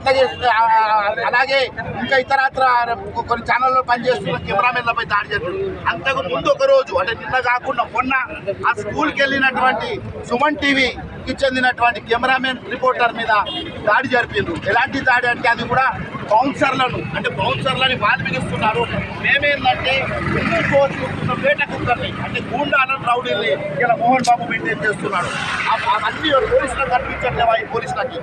అట్లాగే ఆ, అలాగే ఇంకా ఇతరత్ర కొన్ని ఛానల్లో పనిచేస్తున్న కెమెరామెన్లపై దాడి జరిగింది అంతకు ముందు ఒక రోజు అంటే నిన్న కాకుండా మొన్న ఆ స్కూల్కి వెళ్ళినటువంటి సుమన్ టీవీకి చెందినటువంటి కెమెరామెన్ రిపోర్టర్ మీద దాడి జరిపిండ్రు. ఎలాంటి దాడి అంటే అది కూడా బౌన్సర్లను అంటే బౌన్సర్లని వాళ్ళు బిగిస్తున్నారు మేమేందంటే చూస్తున్న వేట కుక్కర్ని అంటే గూండాలను రౌడీని ఇలా మోహన్ బాబు మెయింటైన్ చేస్తున్నాడు అన్ని పోలీసులకు కనిపించట్లేవా ఈ పోలీసులకి?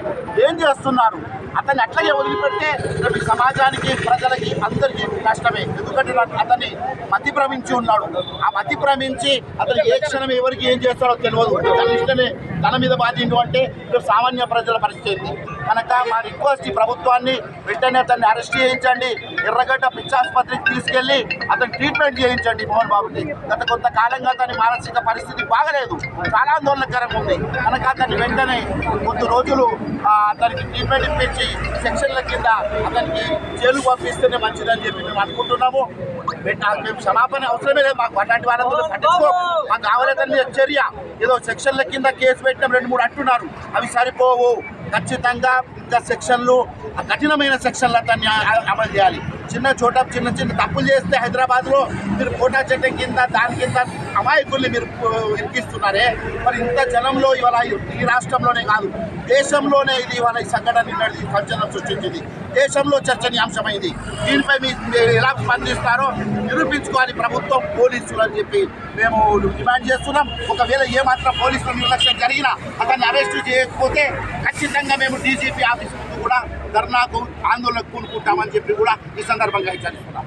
ఏం చేస్తున్నారు? అతన్ని అట్లాగే వదిలిపెడితే రేపు సమాజానికి ప్రజలకి అందరికీ కష్టమే ఎందుకంటే అతన్ని మతి భ్రమించి ఉన్నాడు. ఆ మతి భ్రమించి అతను ఏ క్షణం ఎవరికి ఏం చేస్తాడో తెలియదు. తన ఇష్టమే తన మీద బాధిండు అంటే సామాన్య ప్రజల పరిస్థితి ఏంది? కనుక మా రిక్వెస్ట్ ఈ ప్రభుత్వాన్ని వెంటనే అతన్ని అరెస్ట్ చేయించండి. ఎర్రగడ్డ పిచ్చాసుపత్రికి తీసుకెళ్ళి అతను ట్రీట్మెంట్ చేయించండి మోహన్ బాబుకి. గత కొంతకాలంగా అతని మానసిక పరిస్థితి బాగలేదు. చాలా ఆందోళనకరంగా ఉంది. కనుక అతన్ని వెంటనే కొద్ది రోజులు అతనికి ట్రీట్మెంట్ ఇప్పించి సెక్షన్ల కింద అతనికి జైలు పంపిస్తేనే మంచిదని చెప్పి మేము అనుకుంటున్నాము. నాకు మేము క్షమాపణ అవసరమే లేదు. మాకు అలాంటి వాళ్ళందరూ పట్టించుకో. మాకు మీద చర్య. ఏదో సెక్షన్ల కింద కేసు పెట్టడం రెండు మూడు అంటున్నారు. అవి సరిపోవు. ఖచ్చితంగా ఇంకా సెక్షన్లు ఆ కఠినమైన సెక్షన్లు అతన్ని అమలు చేయాలి. చిన్న చోట చిన్న చిన్న తప్పులు చేస్తే హైదరాబాద్లో మీరు కోటా చట్టం కింద దాని కింద అమాయకుల్ని మీరు ఆ, ఇరికిస్తున్నారే మరి ఇంత జనంలో ఇవాళ ఈ రాష్ట్రంలోనే కాదు దేశంలోనే ఇది ఇవాళ ఈ సంఘటన నిన్నటి సంచలనం సృష్టించింది. దేశంలో చర్చనీయాంశమైంది. దీనిపై మీరు ఎలా స్పందిస్తారో నిరూపించుకోవాలి ప్రభుత్వం పోలీసులు అని చెప్పి మేము డిమాండ్ చేస్తున్నాం. ఒకవేళ ఏమాత్రం పోలీసుల నిర్లక్ష్యం జరిగినా అతన్ని అరెస్టు చేయకపోతే ఖచ్చితంగా మేము డీజీపీ ఆఫీస్ ముందు కూడా ధర్నాకు ఆందోళనకు కూనుకుంటామని చెప్పి కూడా ఈ సందర్భంగా హెచ్చరిస్తున్నాం